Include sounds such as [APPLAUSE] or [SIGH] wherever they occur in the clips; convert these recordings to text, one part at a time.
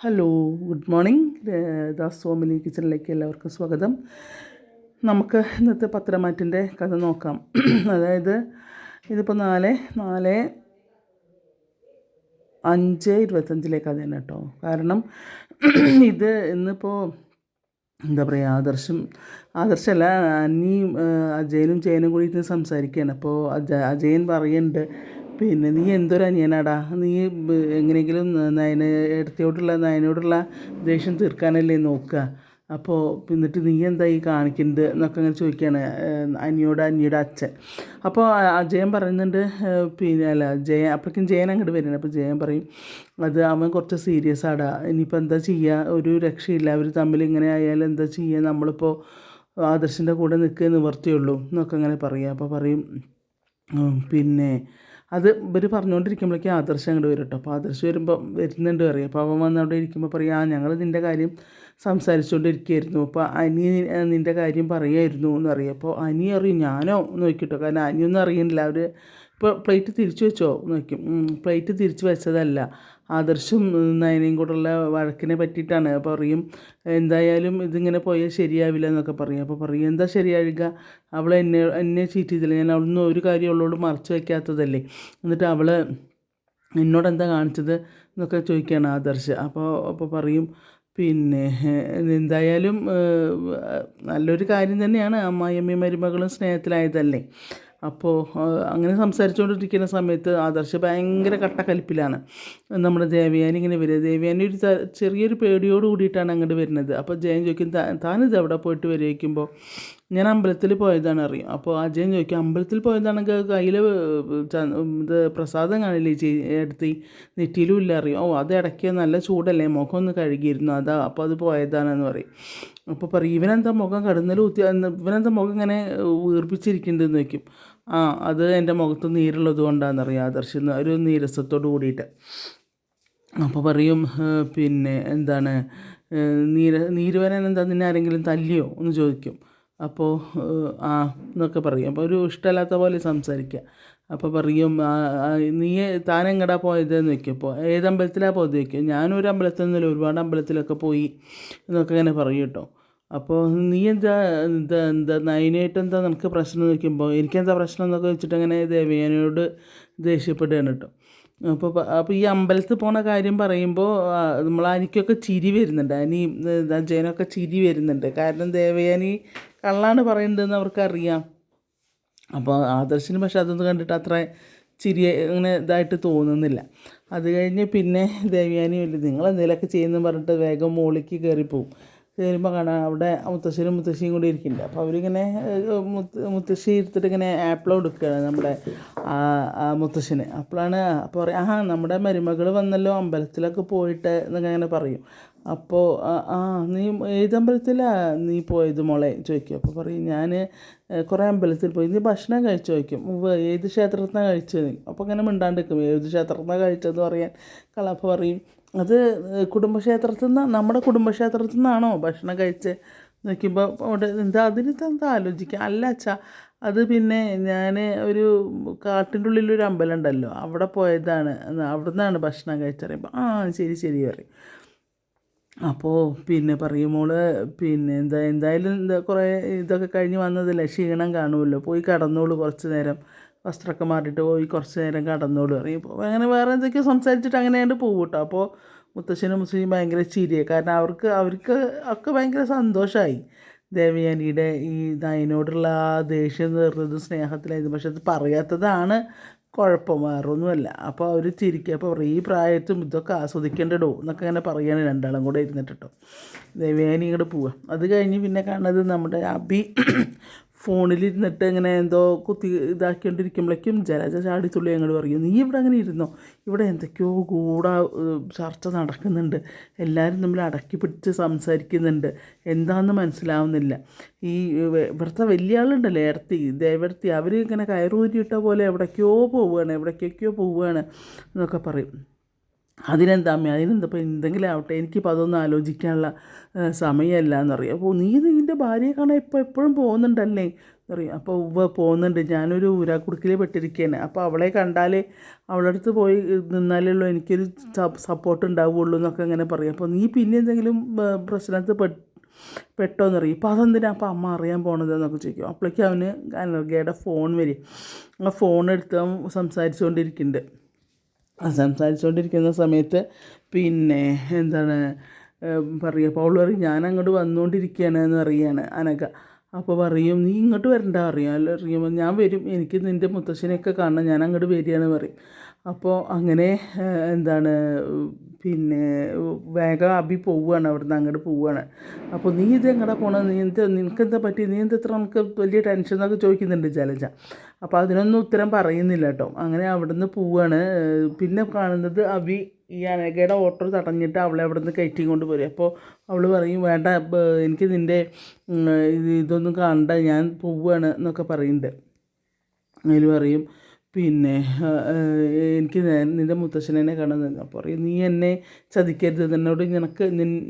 Hello good morning Das Somini കിച്ചണിലേക്ക് എല്ലാവർക്കും സ്വാഗതം. നമുക്ക് ഇന്നത്തെ പത്രമാറ്റിന്റെ കഥ നോക്കാം. [CLEARS THROAT] അതായത് ഇതിപ്പോൾ നാല് നാല് അഞ്ച് ഇരുപത്തഞ്ചിലെ കഥ തന്നെ കേട്ടോ. കാരണം [CLEARS THROAT] ഇത് ഇന്നിപ്പോൾ എന്താ പറയുക ആദർശം ആദർശമല്ല അന്നിയും അജയനും ജയനും കൂടി ഇരുന്ന് സംസാരിക്കുകയാണ്. അപ്പോൾ അജ അജയൻ പറയുന്നുണ്ട് പിന്നെ നീ എന്തൊരു അനിയനാടാ? നീ എങ്ങനെയെങ്കിലും നയന എടുത്തോട്ടുള്ള നയനോടുള്ള ദേഷ്യം തീർക്കാനല്ലേ നോക്കുക അപ്പോൾ എന്നിട്ട് നീ എന്താ ഈ കാണിക്കുന്നത് എന്നൊക്കെ അങ്ങനെ ചോദിക്കുകയാണ് അനിയോട് അനിയുടെ അച്ഛൻ. അപ്പോൾ ജയൻ പറയുന്നുണ്ട് പിന്നെ അല്ല ജയൻ അപ്പോഴേക്കും ജയൻ അങ്ങോട്ട് വരുന്നത് അപ്പോൾ ജയൻ പറയും അത് അവൻ കുറച്ച് സീരിയസ് ആടാ. ഇനിയിപ്പോൾ എന്താ ചെയ്യുക ഒരു രക്ഷയില്ല. അവർ തമ്മിൽ ഇങ്ങനെ ആയാലും എന്താ ചെയ്യുക നമ്മളിപ്പോൾ ആദർശിന്റെ കൂടെ നിൽക്കുക നിവർത്തിയുള്ളൂ എന്നൊക്കെ അങ്ങനെ പറയും. അപ്പോൾ പറയും പിന്നെ അത് ഇവർ പറഞ്ഞുകൊണ്ടിരിക്കുമ്പോഴേക്കും ആദർശം അങ്ങോട്ട് വരും കേട്ടോ അപ്പോൾ ആദർശം വരുമ്പോൾ വരുന്നുണ്ട് പറയും. അപ്പോൾ അവൻ വന്ന് അവിടെ ഇരിക്കുമ്പോൾ പറയും ആ ഞങ്ങൾ നിന്റെ കാര്യം സംസാരിച്ചുകൊണ്ടിരിക്കുകയായിരുന്നു അപ്പോൾ അനി നിന്റെ കാര്യം പറയായിരുന്നു എന്ന് പറയും. അപ്പോൾ അനി അറിയും ഞാനോ നോക്കിട്ടോ. കാരണം അനിയൊന്നും അറിയുന്നില്ല അവർ ഇപ്പോൾ പ്ലേറ്റ് തിരിച്ചു വെച്ചോ? നോക്കും. പ്ലേറ്റ് തിരിച്ചു വെച്ചതല്ല. ആദർശും നയനയും കൂടെയുള്ള വഴക്കിനെ പറ്റിയിട്ടാണ്. പറയും എന്തായാലും ഇതിങ്ങനെ പോയാൽ ശരിയാവില്ല എന്നൊക്കെ പറയും. അപ്പോൾ പറയും എന്താ ശരിയാവുക? അവൾ എന്നെ എന്നെ ചീറ്റ് ചെയ്തില്ല. ഞാൻ അവിടുന്ന് ഒരു കാര്യം അവളോട് മറച്ചു വയ്ക്കാത്തതല്ലേ? എന്നിട്ട് അവൾ എന്നോട് എന്താ കാണിച്ചത്? എന്നൊക്കെ ചോദിക്കുകയാണ് ആദർശ്. അപ്പോൾ അപ്പോൾ പറയും പിന്നെ എന്തായാലും നല്ലൊരു കാര്യം തന്നെയാണ് അമ്മായിയമ്മയും മരുമകളും സ്നേഹത്തിലായതല്ലേ? അപ്പോൾ അങ്ങനെ സംസാരിച്ചുകൊണ്ടിരിക്കുന്ന സമയത്ത് ആദർശ് ഭയങ്കര കട്ടക്കലിപ്പിലാണ് നമ്മുടെ ദേവയാനി ഇങ്ങനെ വരിക. ദേവയാനി ഒരു ചെറിയൊരു പേടിയോട് കൂടിയിട്ടാണ് അങ്ങോട്ട് വരുന്നത്. അപ്പോൾ ജയൻ ചോദിക്കും "താ- താനിത് എവിടെ പോയിട്ട് വരയ്ക്കുമ്പോൾ ഞാൻ അമ്പലത്തിൽ പോയതാണ് അറിയും. അപ്പോൾ അജയൻ ചോദിക്കും അമ്പലത്തിൽ പോയതാണെങ്കിൽ കയ്യിൽ ഇത് പ്രസാദം കാണില്ലേ? ചേ- എടുത്ത് നെറ്റിയിലും ഇല്ല? അറിയും. ഓ അത് ഇടയ്ക്ക് നല്ല ചൂടല്ലേ? മുഖം ഒന്ന് കഴുകിയിരുന്നു. അതാ അപ്പോൾ അത് പോയതാണെന്ന് പറയും. അപ്പോൾ പറയും ഇവനെന്താ മുഖം കടന്നൽ കുത്തി ഇവനെന്താ മുഖം ഇങ്ങനെ വീർപ്പിച്ചിരിക്കുന്നുണ്ടെന്ന് വയ്ക്കും ആ അത് എന്റെ മുഖത്ത് നീരുള്ളത് കൊണ്ടാണെന്നറിയാം ആദർശം ഒരു നീരസത്തോട് കൂടിയിട്ട്. അപ്പോൾ പറയും പിന്നെ എന്താണ് നീര നീര് എന്താ നിന്നെ ആരെങ്കിലും തല്ലിയോ? എന്ന് ചോദിക്കും. അപ്പോൾ ആ എന്നൊക്കെ പറയും. അപ്പോൾ ഒരു ഇഷ്ടമല്ലാത്ത പോലെ സംസാരിക്കുക. അപ്പോൾ പറയും "ആ, ആ, നീ താനെങ്ങടാ പോയത് എന്ന് വയ്ക്കും ഏതമ്പലത്തിലാണ് പോയത് വയ്ക്കും ഞാനൊരു അമ്പലത്തിൽ നിന്നല്ല ഒരുപാട് അമ്പലത്തിലൊക്കെ പോയി എന്നൊക്കെ ഇങ്ങനെ പറയും കേട്ടോ. അപ്പോൾ നീ എന്താ എന്താ എന്താ നൈനായിട്ട് എന്താ നിനക്ക് പ്രശ്നം ചോദിക്കുമ്പോൾ എനിക്കെന്താ പ്രശ്നം എന്നൊക്കെ വെച്ചിട്ട് അങ്ങനെ ദേവിയനോട് ദേഷ്യപ്പെടുകയാണ് കേട്ടോ. അപ്പോൾ അപ്പോൾ ഈ അമ്പലത്തിൽ പോണ കാര്യം പറയുമ്പോൾ നമ്മൾ അനിക്കൊക്കെ ചിരി വരുന്നുണ്ട്. അനി അജയനൊക്കെ ചിരി വരുന്നുണ്ട്. കാരണം ദേവയാനി കള്ളാണ് പറയുന്നതെന്ന് അവർക്കറിയാം. അപ്പോൾ ആദർശിന് പക്ഷെ അതൊന്നും കണ്ടിട്ട് അത്ര ചിരി അങ്ങനെ ഇതായിട്ട് തോന്നുന്നില്ല. അത് കഴിഞ്ഞ് പിന്നെ ദേവയാനി വലിയ നിങ്ങൾ എന്തെങ്കിലുമൊക്കെ ചെയ്യുന്നു പറഞ്ഞിട്ട് വേഗം മുകളിലേക്ക് കയറിപ്പോവും കയറുമ്പോൾ കാണാം. അവിടെ മുത്തശ്ശനും മുത്തശ്ശിയും കൂടി ഇരിക്കുന്നുണ്ട്. അപ്പോൾ അവരിങ്ങനെ മുത്തശ്ശി എടുത്തിട്ട് ഇങ്ങനെ ആപ്പിൾ കൊടുക്കുകയാണ് നമ്മുടെ മുത്തശ്ശിന്. അപ്പോഴാണ് അപ്പോൾ പറയും ആ നമ്മുടെ മരുമകൾ വന്നല്ലോ അമ്പലത്തിലൊക്കെ പോയിട്ട് എന്നൊക്കെ അങ്ങനെ പറയും. അപ്പോൾ ആ നീ ഏത് അമ്പലത്തിലാണ് നീ പോയത് മോളെ? ചോദിക്കും. അപ്പോൾ പറയും ഞാൻ കുറേ അമ്പലത്തിൽ പോയി. നീ ഭക്ഷണം കഴിച്ചു? ചോദിക്കും. ഉവ്വ് ഏത് ക്ഷേത്രത്തിനാണ് കഴിച്ചത്? അപ്പോൾ ഇങ്ങനെ മിണ്ടാണ്ട് നിൽക്കും ഏത് ക്ഷേത്രത്തിനാണ് കഴിച്ചതെന്ന് പറയാൻ കളപ്പ പറയും. അത് കുടുംബക്ഷേത്രത്തിൽ നിന്ന് നമ്മുടെ കുടുംബക്ഷേത്രത്തിൽ നിന്നാണോ ഭക്ഷണം കഴിച്ച്? നിൽക്കുമ്പോൾ അവിടെ എന്താ അതിന് എന്താ ആലോചിക്കുക അല്ല അച്ഛാ അത് പിന്നെ ഞാൻ ഒരു കാട്ടിന്റെ ഉള്ളിലൊരു അമ്പലം ഉണ്ടല്ലോ അവിടെ പോയതാണ് അവിടെ നിന്നാണ് ഭക്ഷണം കഴിച്ചറിയുമ്പോൾ ആ ശരി ശരി പറയും. അപ്പോൾ പിന്നെ പറയും മോൾ പിന്നെ എന്താ എന്തായാലും എന്താ കുറേ ഇതൊക്കെ കഴിഞ്ഞ് വന്നതല്ലേ ക്ഷീണം കാണുമല്ലോ പോയി കടന്നോളൂ കുറച്ച് നേരം. വസ്ത്രമൊക്കെ മാറിയിട്ട് പോയി കുറച്ച് നേരം കടന്നോളൂ പറയും. ഇപ്പോൾ അങ്ങനെ വേറെ എന്തൊക്കെയോ സംസാരിച്ചിട്ട് അങ്ങനെയാണ്ട് പോകും കേട്ടോ. അപ്പോൾ മുത്തശ്ശനും മുസ്ലിം ഭയങ്കര ചിരിയായി കാരണം അവർക്ക് അവർക്ക് ഒക്കെ ഭയങ്കര സന്തോഷമായി ദേവയാനിയുടെ ഈ നയനോടുള്ള ആ ദേഷ്യം തീർന്നത് സ്നേഹത്തിലായിരുന്നു. പക്ഷെ അത് പറയാത്തതാണ് കുഴപ്പം വേറൊന്നുമല്ല. അപ്പോൾ അവർ ചിരിക്കുക അപ്പോൾ ഈ പ്രായത്തും ഇതൊക്കെ ആസ്വദിക്കേണ്ടടോ എന്നൊക്കെ അങ്ങനെ പറയാണ് രണ്ടാളും കൂടെ ഇരുന്നിട്ട് കേട്ടോ. ദേവയാനി ഇങ്ങോട്ട് പോവുക അത് കഴിഞ്ഞ് പിന്നെ കാണുന്നത് നമ്മുടെ അബി ഫോണിലിരുന്നിട്ട് ഇങ്ങനെ എന്തോ കുത്തി ഇതാക്കിക്കൊണ്ടിരിക്കുമ്പോഴേക്കും ജലജ ചാടിത്തുള്ളി അങ്ങോട്ട് പറയും നീ ഇവിടെ അങ്ങനെ ഇരുന്നോ? ഇവിടെ എന്തൊക്കെയോ കൂടെ ചർച്ച നടക്കുന്നുണ്ട്. എല്ലാവരും തമ്മിൽ അടക്കി പിടിച്ച് സംസാരിക്കുന്നുണ്ട്. എന്താണെന്ന് മനസ്സിലാവുന്നില്ല. ഈ ഇവിടുത്തെ വലിയ ആളുണ്ടല്ലോ ഏടത്തി ദേവർത്തി അവർ ഇങ്ങനെ കയറൂരിയിട്ട പോലെ എവിടേക്കോ പോവുകയാണ് എവിടേക്കൊക്കെയോ പോവുകയാണ് എന്നൊക്കെ പറയും. അതിനെന്താ അമ്മ? അതിനെന്താ? ഇപ്പം എന്തെങ്കിലും ആവട്ടെ എനിക്കിപ്പോൾ അതൊന്നും ആലോചിക്കാനുള്ള സമയമല്ല എന്നറിയാം? അപ്പോൾ നീ നിന്റെ ഭാര്യയെ കാണാൻ ഇപ്പോൾ എപ്പോഴും പോകുന്നുണ്ടല്ലേ? എന്നറിയാം? അപ്പോൾ ഉവ്വ പോകുന്നുണ്ട്. ഞാനൊരു ഊരാക്കുടുക്കിൽ പെട്ടിരിക്കുകയാണ് അപ്പോൾ അവളെ കണ്ടാലേ അവളുടെ അടുത്ത് പോയി നിന്നാലേ ഉള്ളൂ. എനിക്കൊരു സപ്പോർട്ട് ഉണ്ടാവുള്ളൂ എന്നൊക്കെ അങ്ങനെ പറയും. അപ്പോൾ നീ പിന്നെ എന്തെങ്കിലും പ്രശ്നത്തിൽ പെട്ട് പെട്ടോന്ന് അറിയും ഇപ്പോൾ അതെന്തിനാ അപ്പോൾ അമ്മ അറിയാൻ പോണത് എന്നൊക്കെ ചോദിക്കും. അപ്പോഴേക്കും അവന് അനർഗയുടെ ഫോൺ വരും. ആ ഫോൺ എടുത്ത് സംസാരിച്ചുകൊണ്ടിരിക്കുന്നുണ്ട്. സംസാരിച്ചുകൊണ്ടിരിക്കുന്ന സമയത്ത് പിന്നെ എന്താണ് പറയുക അപ്പോൾ അവൾ പറയും ഞാൻ അങ്ങോട്ട് വന്നുകൊണ്ടിരിക്കുകയാണ് എന്ന് പറയുകയാണ് അനഘ. അപ്പോൾ പറയും നീ ഇങ്ങോട്ട് വരണ്ട അറിയാം. അല്ല അറിയുമ്പോൾ ഞാൻ വരും. എനിക്ക് നിന്റെ മുത്തശ്ശനെയൊക്കെ കാണണം. ഞാൻ അങ്ങോട്ട് വരികയാണ് പറയും. അപ്പോൾ അങ്ങനെ എന്താണ് പിന്നെ വേഗം അബി പോവുകയാണ് അവിടുന്ന് അങ്ങോട്ട് പോവുകയാണ്. അപ്പോൾ നീ ഇത് എങ്ങടെ പോണത് നീ എന്ത് നിനക്കെന്താ പറ്റി? നീ എന്താ ഇത്ര നമുക്ക് വലിയ ടെൻഷൻ എന്നൊക്കെ ചോദിക്കുന്നുണ്ട് ജലജ. അപ്പോൾ അതിനൊന്നും ഉത്തരം പറയുന്നില്ല കേട്ടോ. അങ്ങനെ അവിടുന്ന് പോവുകയാണ്. പിന്നെ കാണുന്നത് അബി ഈ അനഘയുടെ ഓട്ടോ തടഞ്ഞിട്ട് അവളെ അവിടെ നിന്ന് കയറ്റി കൊണ്ട് പോരും. അപ്പോൾ അവൾ പറയും വേണ്ട എനിക്ക് നിന്റെ ഇതൊന്നും കാണണ്ട ഞാൻ പോവുകയാണ് എന്നൊക്കെ പറയുന്നുണ്ട്. അതിൽ പറയും പിന്നെ എനിക്ക് നിന്റെ മുത്തശ്ശനെ കാണുന്നത് അപ്പോൾ പറയും നീ എന്നെ ചതിക്കരുത്. എന്നോട് നിനക്ക്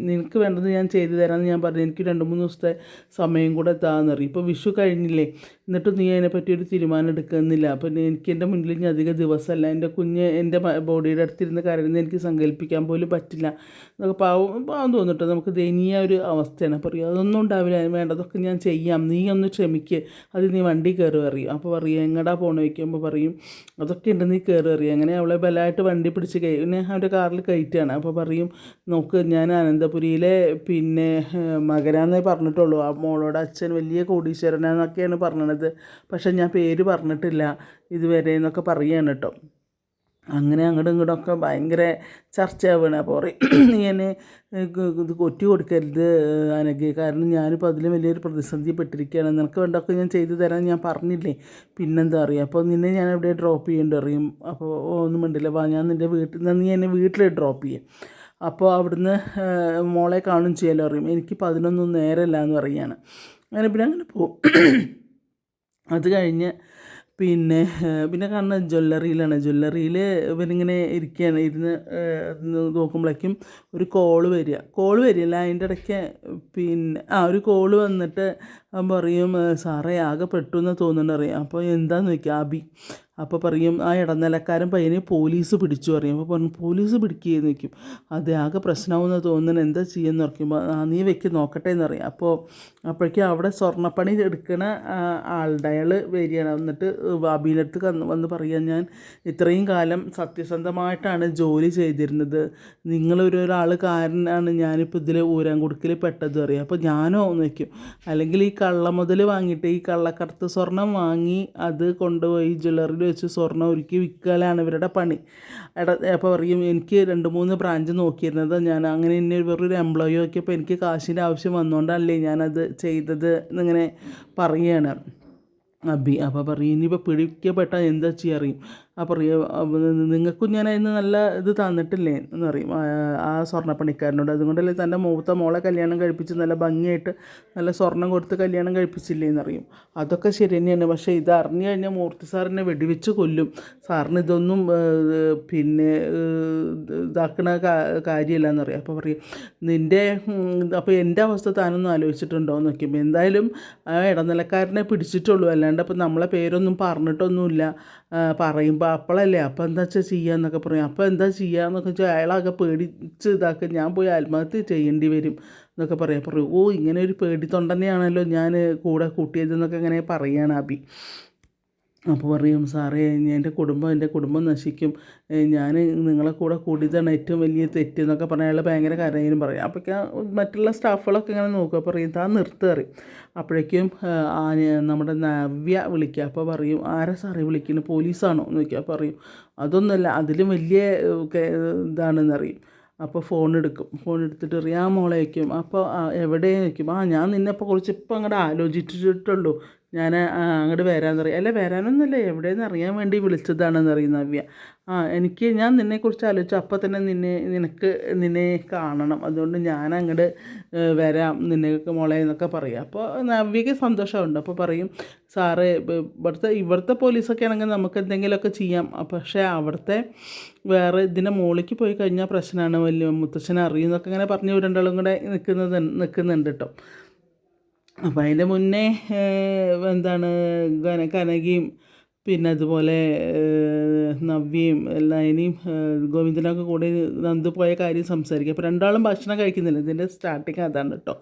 നിനക്ക് വേണ്ടത് ഞാൻ ചെയ്തു തരാമെന്ന് ഞാൻ പറഞ്ഞു. എനിക്ക് രണ്ട് മൂന്ന് ദിവസത്തെ സമയം കൂടെ താന്ന് ഇപ്പോൾ വിഷു കഴിഞ്ഞില്ലേ? എന്നിട്ട് നീ അതിനെപ്പറ്റി ഒരു തീരുമാനം എടുക്കുന്നില്ല. അപ്പം എനിക്ക് എന്റെ മുന്നിൽ ഇനി അധിക ദിവസമല്ല. എന്റെ കുഞ്ഞ് എന്റെ ബോഡിയുടെ അടുത്തിരുന്ന് കരയുന്നത് എനിക്ക് സങ്കല്പിക്കാൻ പോലും പറ്റില്ല. എന്നൊക്കെ പാവം പാവം തോന്നിട്ടോ? നമുക്ക് ദയനീയ ഒരു അവസ്ഥയാണ്. പറയും അതൊന്നും ഉണ്ടാവില്ല. വേണ്ടതൊക്കെ ഞാൻ ചെയ്യാം. നീ ഒന്ന് ക്ഷമിക്ക്. അത് നീ വണ്ടി കയറി. അറിയും അപ്പോൾ പറയും എങ്ങടാ പോകണമെന്ന് വയ്ക്കുമ്പോൾ പറയും അതൊക്കെ ഉണ്ട് നീ കയറി അറിയാം അങ്ങനെ അവളെ ബലമായിട്ട് വണ്ടി പിടിച്ച് കയറി പിന്നെ അവന്റെ കാറിൽ കയറ്റുകയാണ് അപ്പോൾ പറയും നോക്ക് ഞാൻ അനന്തപുരിയിലെ പിന്നെ മകനാന്നേ പറഞ്ഞിട്ടുള്ളൂ. ആ മോളോട് അച്ഛൻ വലിയ കോടീശ്വരനാന്നൊക്കെയാണ് പറഞ്ഞത്. പക്ഷേ ഞാൻ പേര് പറഞ്ഞിട്ടില്ല. ഇതുവരെ എന്നൊക്കെ പറയുകയാണ് കേട്ടോ അങ്ങനെ അങ്ങോട്ടും ഇങ്ങോട്ടൊക്കെ ഭയങ്കര ചർച്ചയാവുകയാണ് അപ്പോൾ പറയും [CLEARS THROAT] നീ എന്നെ ഇത് കൊറ്റി കൊടുക്കരുത് അനക്ക്. കാരണം ഞാനിപ്പോൾ അതിലും വലിയൊരു പ്രതിസന്ധി പെട്ടിരിക്കുകയാണ്. നിനക്ക് വേണ്ടൊക്കെ ഞാൻ ചെയ്തു തരാൻ ഞാൻ പറഞ്ഞില്ലേ? പിന്നെന്താ അറിയുക അപ്പോൾ നിന്നെ ഞാൻ എവിടെ ഡ്രോപ്പ് ചെയ്യേണ്ടി അറിയും അപ്പോൾ ഒന്നും മിണ്ടില്ല. വാ ഞാൻ നിന്റെ വീട്ടിൽ നിന്ന് നീ എന്നെ വീട്ടിൽ ഡ്രോപ്പ് ചെയ്യും. അപ്പോൾ അവിടുന്ന് മോളെ കാണും ചെയ്യാലോ അറിയും എനിക്ക് പതിനൊന്നും നേരമല്ല എന്ന് പറയുകയാണ് അങ്ങനെ പിന്നെ അങ്ങനെ പോകും [CLEARS THROAT] അത് കഴിഞ്ഞ് പിന്നെ പിന്നെ കാണുന്ന ജ്വല്ലറിയിലാണ്. ജ്വല്ലറിയിൽ ഇവരിങ്ങനെ ഇരിക്കുകയാണ് ഇരുന്ന് നോക്കുമ്പോഴേക്കും ഒരു കോൾ വരിക. കോൾ വരില്ല. അതിന്റെ ഇടയ്ക്ക് പിന്നെ ആ ഒരു കോൾ വന്നിട്ട് പറയും സാറേ ആകെ പെട്ടു എന്ന് തോന്നുന്നുണ്ട്. അറിയാം. അപ്പോൾ എന്താണെന്ന് ചോദിക്കുക അബി. അപ്പോൾ പറയും ആ ഇടനിലക്കാരൻ പയ്യനെ പോലീസ് പിടിച്ചു പറയും. അപ്പോൾ പറഞ്ഞു പോലീസ് പിടിക്കുകയെന്ന് നിൽക്കും അത് ആകെ പ്രശ്നമാവുമെന്ന് തോന്നുന്നു എന്താ ചെയ്യുമെന്ന് പറയുമ്പോൾ ആ നീ വെക്ക് നോക്കട്ടെ എന്ന് പറയും. അപ്പോൾ അപ്പോഴേക്കും അവിടെ സ്വർണപ്പണി എടുക്കുന്ന ആളുടെ അയാൾ വരികയാണ്. എന്നിട്ട് കന്ന് വന്ന് പറയാൻ ഞാൻ ഇത്രയും കാലം സത്യസന്ധമായിട്ടാണ് ജോലി ചെയ്തിരുന്നത്. നിങ്ങളൊരു കാരനാണ്. ഞാനിപ്പോൾ ഇതിൽ ഊരാൻകുടുക്കിൽ പെട്ടത് അറിയാം അപ്പോൾ ഞാനോ വയ്ക്കും അല്ലെങ്കിൽ ഈ കള്ള മുതൽ വാങ്ങിയിട്ട് ഈ കള്ളക്കടത്ത് സ്വർണം വാങ്ങി അത് കൊണ്ടുപോയി ജ്വല്ലറിയിൽ വെച്ച് സ്വർണം ഒരുക്കി വിൽക്കലാണ് ഇവരുടെ പണി. എടാ അപ്പോൾ പറയും എനിക്ക് രണ്ട് മൂന്ന് ബ്രാഞ്ച് നോക്കിയിരുന്നത് ഞാൻ അങ്ങനെ എന്നെ വേറൊരു എംപ്ലോയി നോക്കിയപ്പോൾ എനിക്ക് കാശിന്റെ ആവശ്യം വന്നുകൊണ്ടല്ലേ ഞാനത് ചെയ്തത് എന്നിങ്ങനെ പറയുകയാണ്. അബി അപ്പോൾ പറയും ഇനിയിപ്പോൾ പിടിക്കപ്പെട്ടാൽ എന്താ ചെയ്യുക അറിയും അപ്പോൾ നിങ്ങൾക്കും ഞാൻ അതിന് നല്ല ഇത് തന്നിട്ടില്ലേ എന്ന് പറയും. ആ, സ്വർണപ്പണിക്കാരനോട്. അതുകൊണ്ടല്ലേ തന്റെ മൂത്ത മോളെ കല്യാണം കഴിപ്പിച്ച് നല്ല ഭംഗിയായിട്ട് നല്ല സ്വർണം കൊടുത്ത് കല്യാണം കഴിപ്പിച്ചില്ലേ എന്നറിയും അതൊക്കെ ശരി തന്നെയാണ്. പക്ഷേ ഇത് അറിഞ്ഞു കഴിഞ്ഞാൽ മൂർത്തി സാറിനെ വെടിവെച്ച് കൊല്ലും. സാറിന് ഇതൊന്നും പിന്നെ ഇതാക്കണ കാര്യമില്ല എന്നറിയാം അപ്പോൾ പറയും നിന്റെ അപ്പോൾ എന്റെ അവസ്ഥ താനൊന്നും ആലോചിച്ചിട്ടുണ്ടോ? എന്ന് നോക്കിയപ്പോൾ എന്തായാലും ആ ഇടനിലക്കാരനെ പിടിച്ചിട്ടുള്ളൂ. അല്ലാണ്ട് അപ്പോൾ നമ്മളെ പേരൊന്നും പറഞ്ഞിട്ടൊന്നുമില്ല. പറയുമ്പോൾ അപ്പോഴല്ലേ അപ്പോൾ എന്താ വെച്ചാൽ ചെയ്യാന്നൊക്കെ പറയും. അപ്പോൾ എന്താ ചെയ്യാന്നൊക്കെ വെച്ചാൽ അയാളാകെ പേടിച്ച് ഇതാക്കുക ഞാൻ പോയി ആത്മഹത്യ ചെയ്യേണ്ടി വരും എന്നൊക്കെ പറയാം. പറയും ഓ ഇങ്ങനെ ഒരു പേടി തൊണ്ടനെയാണല്ലോ ഞാൻ കൂടെ കൂട്ടിയതെന്നൊക്കെ ഇങ്ങനെ പറയുകയാണ് അബി അപ്പോൾ പറയും സാറേ എന്റെ കുടുംബം എന്റെ കുടുംബം നശിക്കും. ഞാൻ നിങ്ങളെ കൂടെ കൂടിയതാണ് ഏറ്റവും വലിയ തെറ്റ് എന്നൊക്കെ പറഞ്ഞാൽ അയാൾ ഭയങ്കര കരയിലും പറയും. അപ്പോഴേക്കും മറ്റുള്ള സ്റ്റാഫുകളൊക്കെ ഇങ്ങനെ നോക്കുക പറയും താൻ നിർത്തുക പറയും. അപ്പോഴേക്കും നമ്മുടെ നവ്യ വിളിക്കുക അപ്പോൾ പറയും ആരാ സാറേ വിളിക്കുന്നത് പോലീസാണോ? എന്ന് ചോദിക്കുക. പറയും അതൊന്നുമല്ല അതിലും വലിയ ഇതാണെന്നറിയും അപ്പോൾ ഫോൺ എടുക്കും. ഫോൺ എടുത്തിട്ട് അറിയാം മോളെ വയ്ക്കും അപ്പോൾ എവിടെ വയ്ക്കും ആ ഞാൻ നിന്നെ ഇപ്പോൾ കുറച്ച് ഇപ്പം അങ്ങോട്ട് ആലോചിച്ചിട്ടുള്ളൂ ഞാൻ അങ്ങോട്ട് വരാമെന്ന് പറയും. അല്ല വരാനൊന്നുമല്ല. എവിടെയെന്ന് അറിയാൻ വേണ്ടി വിളിച്ചതാണെന്ന് അറിയുന്ന നവ്യ. ആ എനിക്ക് ഞാൻ നിന്നെക്കുറിച്ച് ആലോചിച്ചു. അപ്പോൾ തന്നെ നിന്നെ നിനക്ക് നിന്നെ കാണണം. അതുകൊണ്ട് ഞാൻ അങ്ങോട്ട് വരാം നിന്നെ മോളെ എന്നൊക്കെ പറയും. അപ്പോൾ നവ്യക്ക് സന്തോഷമുണ്ട്. അപ്പോൾ പറയും സാറ് ഇവിടുത്തെ ഇവിടുത്തെ പോലീസൊക്കെ ആണെങ്കിൽ നമുക്ക് എന്തെങ്കിലുമൊക്കെ ചെയ്യാം. പക്ഷേ അവിടുത്തെ വേറെ ഇതിന്റെ മുകളിലേക്ക് പോയി കഴിഞ്ഞാൽ പ്രശ്നമാണ്. വലിയ മുത്തച്ഛനെ അറിയുന്നൊക്കെ ഇങ്ങനെ പറഞ്ഞു രണ്ടാളും കൂടെ നിൽക്കുന്നത് നിൽക്കുന്നുണ്ട് കേട്ടോ അപ്പം അതിന്റെ മുന്നേ എന്താണ് കന കനകയും പിന്നെ അതുപോലെ നവ്യയും എല്ലാതിനെയും ഗോവിന്ദനൊക്കെ കൂടി നന്ദു പോയ കാര്യം സംസാരിക്കുക അപ്പോൾ രണ്ടാളും ഭക്ഷണം കഴിക്കുന്നില്ല. ഇതിന്റെ സ്റ്റാർട്ടിങ് അതാണ് കേട്ടോ.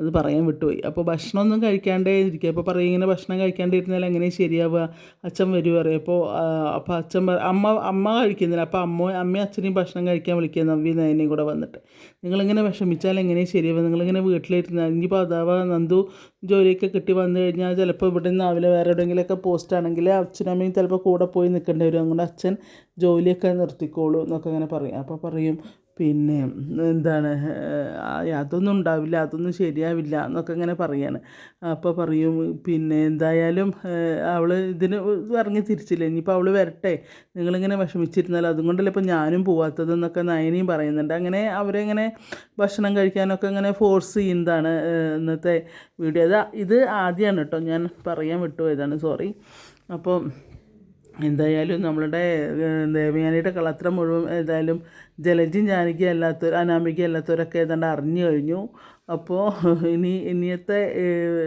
അത് പറയാൻ വിട്ടുപോയി. അപ്പോൾ ഭക്ഷണമൊന്നും കഴിക്കാണ്ടേ ഇരിക്കുക. അപ്പോൾ പറയും ഇങ്ങനെ ഭക്ഷണം കഴിക്കാണ്ടിരുന്നാൽ എങ്ങനെ ശരിയാവുക? അച്ഛൻ വരുമോ പറയും. അപ്പോൾ അപ്പോൾ അച്ഛൻ അമ്മ അമ്മ കഴിക്കുന്നില്ല. അപ്പോൾ അമ്മ അമ്മയും അച്ഛനെയും ഭക്ഷണം കഴിക്കാൻ വിളിക്കുക. നവ്യ നയനെയും കൂടെ വന്നിട്ട്. നിങ്ങളിങ്ങനെ വിഷമിച്ചാൽ എങ്ങനെ ശരിയാവുക നിങ്ങളിങ്ങനെ വീട്ടിലിരുന്നാൽ ഇനിയിപ്പോൾ അഥവാ നന്ദു ജോലിയൊക്കെ കിട്ടി വന്നു കഴിഞ്ഞാൽ ചിലപ്പോൾ ഇവിടെ നിന്ന് രാവിലെ വേറെ എവിടെയെങ്കിലുമൊക്കെ പോസ്റ്റ് അച്ഛനും അമ്മയും ചിലപ്പോൾ കൂടെ പോയി നിൽക്കേണ്ടി വരും. അതുകൊണ്ട് അച്ഛൻ ജോലിയൊക്കെ നിർത്തിക്കോളൂ എന്നൊക്കെ അങ്ങനെ പറയും. അപ്പോൾ പറയും പിന്നെ എന്താണ് അതൊന്നും ഉണ്ടാവില്ല അതൊന്നും ശരിയാവില്ല എന്നൊക്കെ ഇങ്ങനെ പറയാണ്. അപ്പോൾ പറയും പിന്നെ എന്തായാലും അവൾ ഇതിന് ഇറങ്ങി തിരിച്ചില്ല ഇനിയിപ്പോൾ അവൾ വരട്ടെ നിങ്ങളിങ്ങനെ വിഷമിച്ചിരുന്നാൽ അതുകൊണ്ടല്ലേ ഇപ്പോൾ ഞാനും പോവാത്തതെന്നൊക്കെ നയനിയും പറയുന്നുണ്ട്. അങ്ങനെ അവരെങ്ങനെ ഭക്ഷണം കഴിക്കാനൊക്കെ ഇങ്ങനെ ഫോഴ്സ് ചെയ്യുന്നതാണ് ഇന്നത്തെ വീഡിയോ അത് ഇത് ആദ്യമാണ് കേട്ടോ ഞാൻ പറയാൻ വിട്ടുപോയതാണ് സോറി അപ്പോൾ എന്തായാലും നമ്മളുടെ ദേവയാനിയുടെ കളത്രം മുഴുവൻ ഏതായാലും ജലജയും ജാനകി അല്ലാത്ത അനാമിക അല്ലാത്തവരൊക്കെ ഏതാണ്ട് അറിഞ്ഞു കഴിഞ്ഞു. അപ്പോൾ ഇനി ഇനിയത്തെ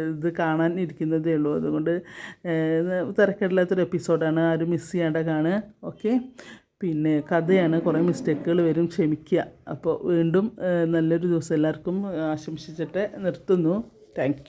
ഇത് കാണാൻ ഇരിക്കുന്നതേ ഉള്ളൂ. അതുകൊണ്ട് തിരക്കേടില്ലാത്തൊരു എപ്പിസോഡാണ്. ആരും മിസ് ചെയ്യാണ്ട കാണുക. ഓക്കെ? പിന്നെ കഥയാണ്. കുറേ മിസ്റ്റേക്കുകൾ വരും. ക്ഷമിക്കുക. അപ്പോൾ വീണ്ടും നല്ലൊരു ദിവസം എല്ലാവർക്കും ആശംസിച്ചിട്ട് നിർത്തുന്നു. താങ്ക്